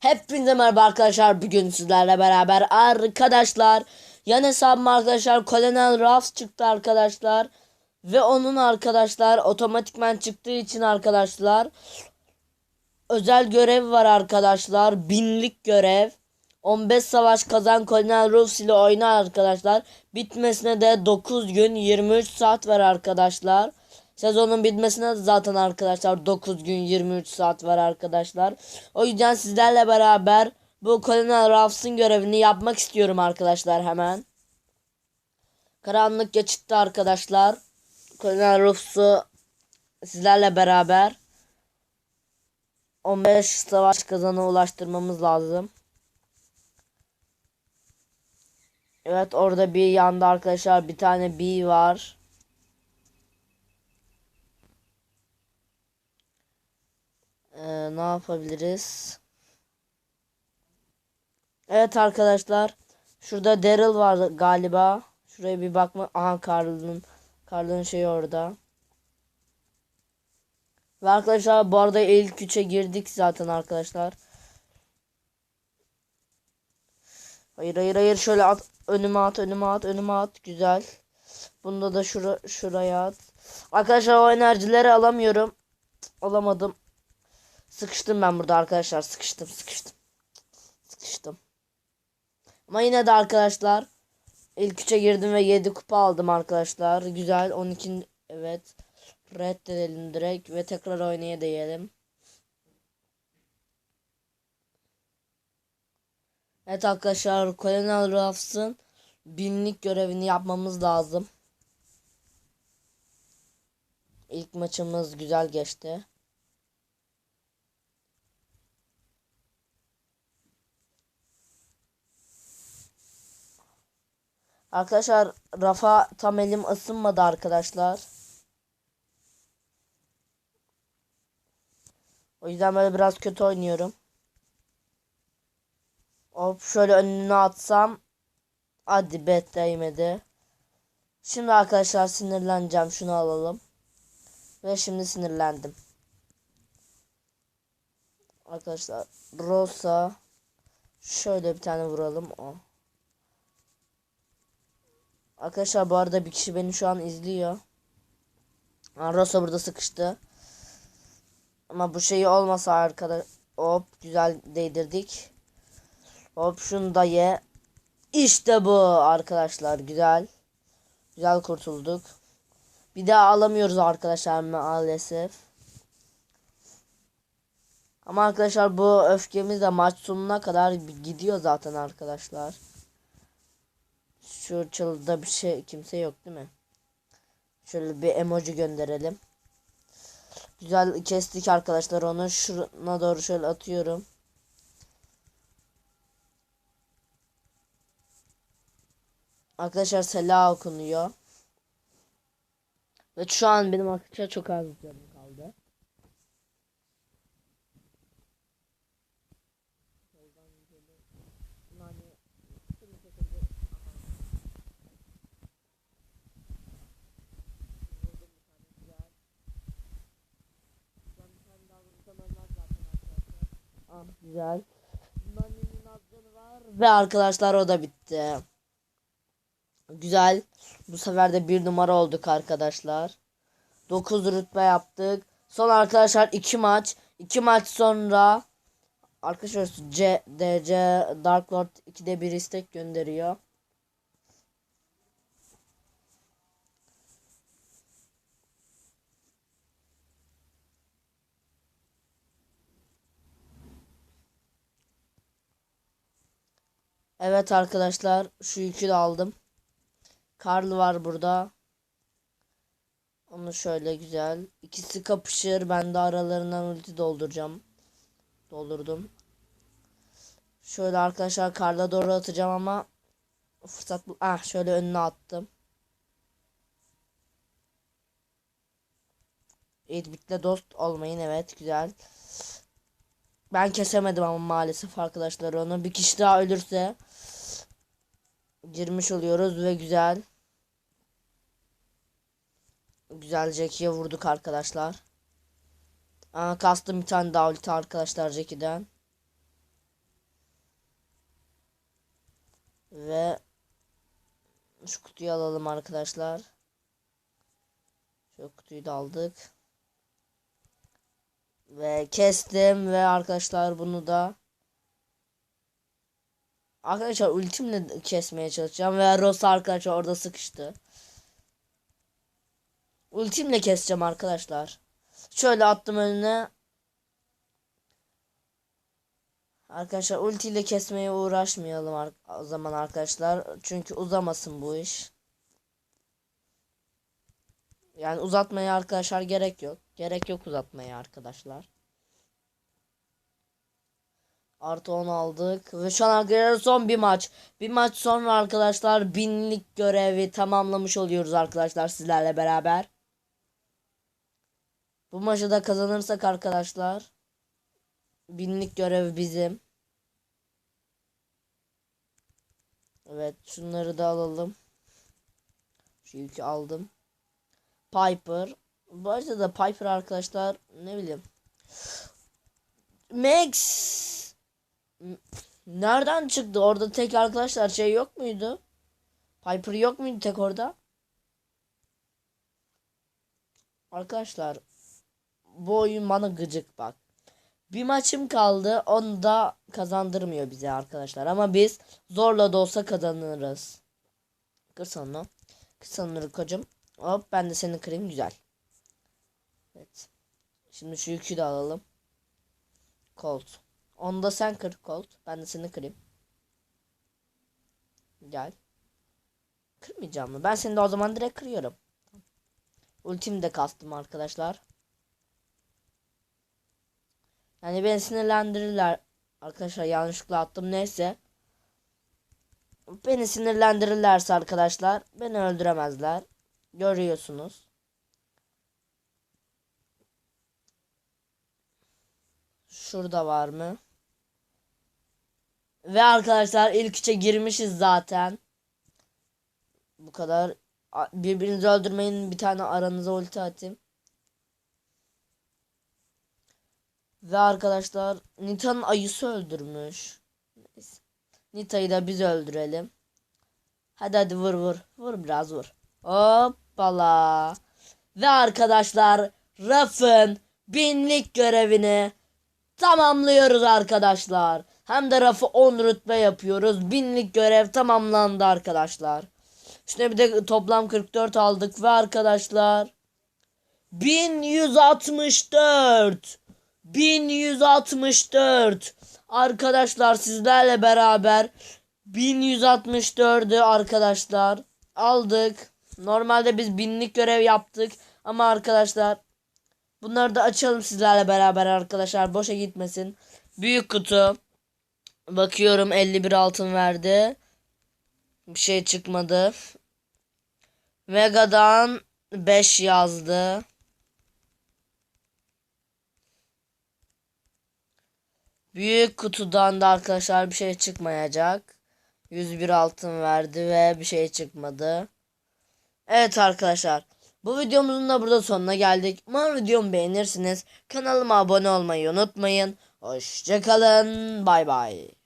Hepinize merhaba arkadaşlar. Bugün sizlerle beraber arkadaşlar. Yan hesabım arkadaşlar. Colonel Ruffs çıktı arkadaşlar. Ve onun arkadaşlar otomatikman çıktığı için arkadaşlar. Özel görev var arkadaşlar. Binlik görev. 15 savaş kazan Colonel Ruffs ile oyna arkadaşlar. Bitmesine de 9 gün 23 saat var arkadaşlar. Sezonun bitmesine zaten arkadaşlar 9 gün 23 saat var arkadaşlar. O yüzden sizlerle beraber bu Colonel Ruffs'ın görevini yapmak istiyorum arkadaşlar hemen. Karanlık geçitte arkadaşlar. Colonel Ruffs'u sizlerle beraber 15 savaş kazana ulaştırmamız lazım. Evet orada bir yanda arkadaşlar bir tane B var. Ee, ne yapabiliriz? Evet arkadaşlar. Şurada Daryl var galiba. Şuraya bir bakma. Aha Carl'ın Carl'ın şeyi orada. Ve arkadaşlar bu arada ilk üçe girdik zaten arkadaşlar. Hayır hayır hayır şöyle at önüme at önüme at önüme at güzel. Bunda da şura, şuraya at. Arkadaşlar o enerjileri alamıyorum. Alamadım. Sıkıştım ben burada arkadaşlar. Sıkıştım sıkıştım. Sıkıştım. Ama yine de arkadaşlar ilk üçe girdim ve 7 kupa aldım arkadaşlar. Güzel 12 evet. Reddedelim direkt ve tekrar oynaya diyelim. Evet arkadaşlar Colonel Ruffs'ın binlik görevini yapmamız lazım. İlk maçımız güzel geçti. Arkadaşlar rafa tam elim ısınmadı arkadaşlar. O yüzden böyle biraz kötü oynuyorum. Hop şöyle önüne atsam. Hadi bet değmedi. Şimdi arkadaşlar sinirleneceğim. Şunu alalım. Ve şimdi sinirlendim. Arkadaşlar Rosa şöyle bir tane vuralım. O. Arkadaşlar bu arada bir kişi beni şu an izliyor. Rosa burada sıkıştı. Ama bu şeyi olmasa arkadaş hop güzel değdirdik. Hop şunu da ye. İşte bu arkadaşlar güzel. Güzel kurtulduk. Bir daha alamıyoruz arkadaşlar maalesef. Ama arkadaşlar bu öfkemiz de maç sonuna kadar gidiyor zaten arkadaşlar. Çılda bir şey kimse yok değil mi? Şöyle bir emoji gönderelim. Güzel kestik arkadaşlar onu. Şuna doğru şöyle atıyorum. Arkadaşlar selam okunuyor. Ve şu an benim arkadaşlar çok az canım Ah güzel. Ve arkadaşlar o da bitti. Güzel. Bu sefer de bir numara olduk arkadaşlar. 9 rütbe yaptık. Son arkadaşlar 2 maç. 2 maç sonra arkadaşlar C, DC Dark Lord 2'de bir istek gönderiyor. Evet arkadaşlar şu yükü de aldım. Karl var burada. Onu şöyle güzel. İkisi kapışır. Ben de aralarından ulti dolduracağım. Doldurdum. Şöyle arkadaşlar Karl'a doğru atacağım ama fırsat bu. Ah şöyle önüne attım. Evet bitle dost olmayın evet güzel. Ben kesemedim ama maalesef arkadaşlar onu. Bir kişi daha ölürse girmiş oluyoruz ve güzel. Güzel Jackie'ye vurduk arkadaşlar. Aa, kastım bir tane daha ulti arkadaşlar Jackie'den. Ve şu kutuyu alalım arkadaşlar. Şu kutuyu da aldık. Ve kestim ve arkadaşlar bunu da Arkadaşlar ultimle kesmeye çalışacağım ve Rosa arkadaşlar orada sıkıştı. Ultimle keseceğim arkadaşlar. Şöyle attım önüne. Arkadaşlar ultiyle kesmeye uğraşmayalım o zaman arkadaşlar. Çünkü uzamasın bu iş. Yani uzatmaya arkadaşlar gerek yok. Gerek yok uzatmaya arkadaşlar. Artı 10 aldık. Ve şu an arkadaşlar son bir maç. Bir maç sonra arkadaşlar binlik görevi tamamlamış oluyoruz arkadaşlar sizlerle beraber. Bu maçı da kazanırsak arkadaşlar binlik görev bizim. Evet şunları da alalım. Şu yükü aldım. Piper. Arada da Piper arkadaşlar ne bileyim. Max. Nereden çıktı? Orada tek arkadaşlar şey yok muydu? Piper yok muydu tek orada? Arkadaşlar bu oyun bana gıcık bak. Bir maçım kaldı. Onu da kazandırmıyor bize arkadaşlar. Ama biz zorla da olsa kazanırız. Kır sana. Kır sana kocam. Hop ben de seni kırayım güzel. Şimdi şu yükü de alalım. Colt. Onu da sen kır Colt. Ben de seni kırayım. Gel. Kırmayacağım mı? Ben seni de o zaman direkt kırıyorum. Ultimi de kastım arkadaşlar. Yani beni sinirlendirirler. Arkadaşlar yanlışlıkla attım neyse. Beni sinirlendirirlerse arkadaşlar beni öldüremezler. Görüyorsunuz. Şurada var mı? Ve arkadaşlar ilk üçe girmişiz zaten. Bu kadar. Birbirinizi öldürmeyin. Bir tane aranıza ulti atayım. Ve arkadaşlar Nita'nın ayısı öldürmüş. Neyse. Nita'yı da biz öldürelim. Hadi hadi vur vur. Vur biraz vur. Hoppala. Ve arkadaşlar Raf'ın binlik görevini tamamlıyoruz arkadaşlar. Hem de Raf'ı 10 rütbe yapıyoruz. Binlik görev tamamlandı arkadaşlar. Üstüne bir de toplam 44 aldık ve arkadaşlar 1164 1164 Arkadaşlar sizlerle beraber 1164'ü arkadaşlar aldık. Normalde biz binlik görev yaptık ama arkadaşlar bunları da açalım sizlerle beraber arkadaşlar boşa gitmesin. Büyük kutu bakıyorum 51 altın verdi. Bir şey çıkmadı. Mega'dan 5 yazdı. Büyük kutudan da arkadaşlar bir şey çıkmayacak. 101 altın verdi ve bir şey çıkmadı. Evet arkadaşlar. Bu videomuzun da burada sonuna geldik. Umarım videomu beğenirsiniz. Kanalıma abone olmayı unutmayın. Hoşçakalın. Bay bay.